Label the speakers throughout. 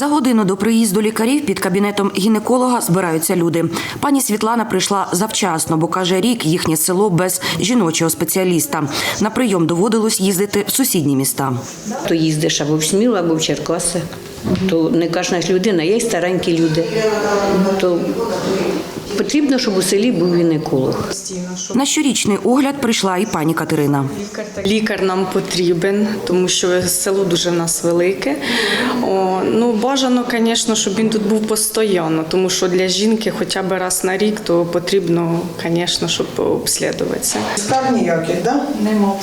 Speaker 1: За годину до приїзду лікарів під кабінетом гінеколога збираються люди. Пані Світлана прийшла завчасно, бо каже, рік їхнє село без жіночого спеціаліста. На прийом доводилось їздити в сусідні міста.
Speaker 2: То їздиш або в Смілу, або в Черкаси. То не кожна людина, є й старенькі люди. То потрібно, щоб у селі був гінеколог.
Speaker 1: На щорічний огляд прийшла і пані Катерина.
Speaker 3: Лікар нам потрібен, тому що село дуже в нас велике. О, ну бажано, звісно, щоб він тут був постійно, тому що для жінки хоча б раз на рік, то потрібно, звісно, щоб обслідуватися.
Speaker 4: Скарб ніяких, да? Нема.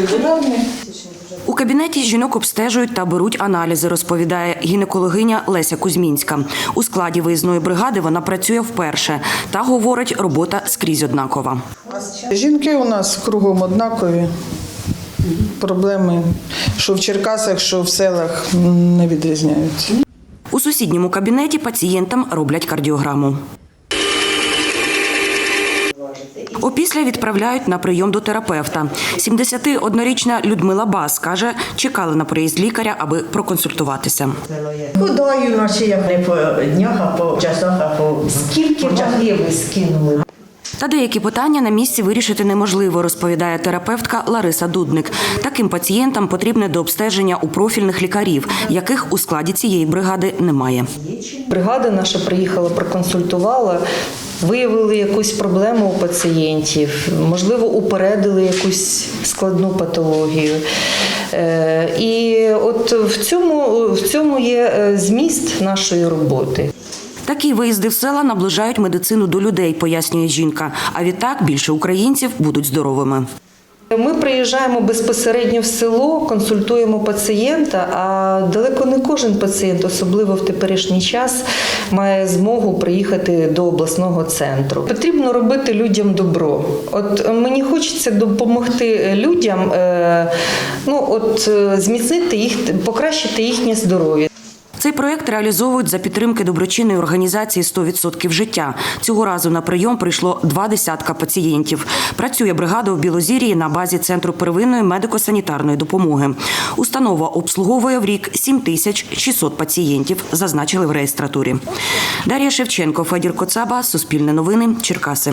Speaker 4: Регулярний.
Speaker 1: У кабінеті жінок обстежують та беруть аналізи, розповідає гінекологиня Леся Кузьмінська. У складі виїзної бригади вона працює вперше та говорить, робота скрізь однакова.
Speaker 4: Жінки у нас кругом однакові. Проблеми, що в Черкасах, що в селах не відрізняються.
Speaker 1: У сусідньому кабінеті пацієнтам роблять кардіограму. Опісля відправляють на прийом до терапевта. 71-річна Людмила Бас каже, чекали на приїзд лікаря, аби проконсультуватися.
Speaker 5: Худою, наче як не по днях, а по часах, а по скільки ви скинули?
Speaker 1: Та деякі питання на місці вирішити неможливо, розповідає терапевтка Лариса Дудник. Таким пацієнтам потрібне до обстеження у профільних лікарів, яких у складі цієї бригади немає.
Speaker 6: Бригада наша приїхала, проконсультувала, виявили якусь проблему у пацієнтів, можливо, упередили якусь складну патологію. Е, І от в цьому, в цьому є е, зміст нашої роботи.
Speaker 1: Такі виїзди в села наближають медицину до людей, пояснює жінка. А відтак більше українців будуть здоровими.
Speaker 6: Ми приїжджаємо безпосередньо в село, консультуємо пацієнта, а далеко не кожен пацієнт, особливо в теперішній час, має змогу приїхати до обласного центру. Потрібно робити людям добро. От мені хочеться допомогти людям, е, ну от е, зміцнити їх, покращити їхнє здоров'я.
Speaker 1: Цей проект реалізовують за підтримки доброчинної організації «100% життя. Цього разу на прийом прийшло два десятка пацієнтів. Працює бригада в Білозір'ї на базі центру первинної медико-санітарної допомоги. Установа обслуговує в рік 7600 пацієнтів, зазначили в реєстратурі. Дар'я Шевченко, Федір Коцаба, Суспільне новини, Черкаси.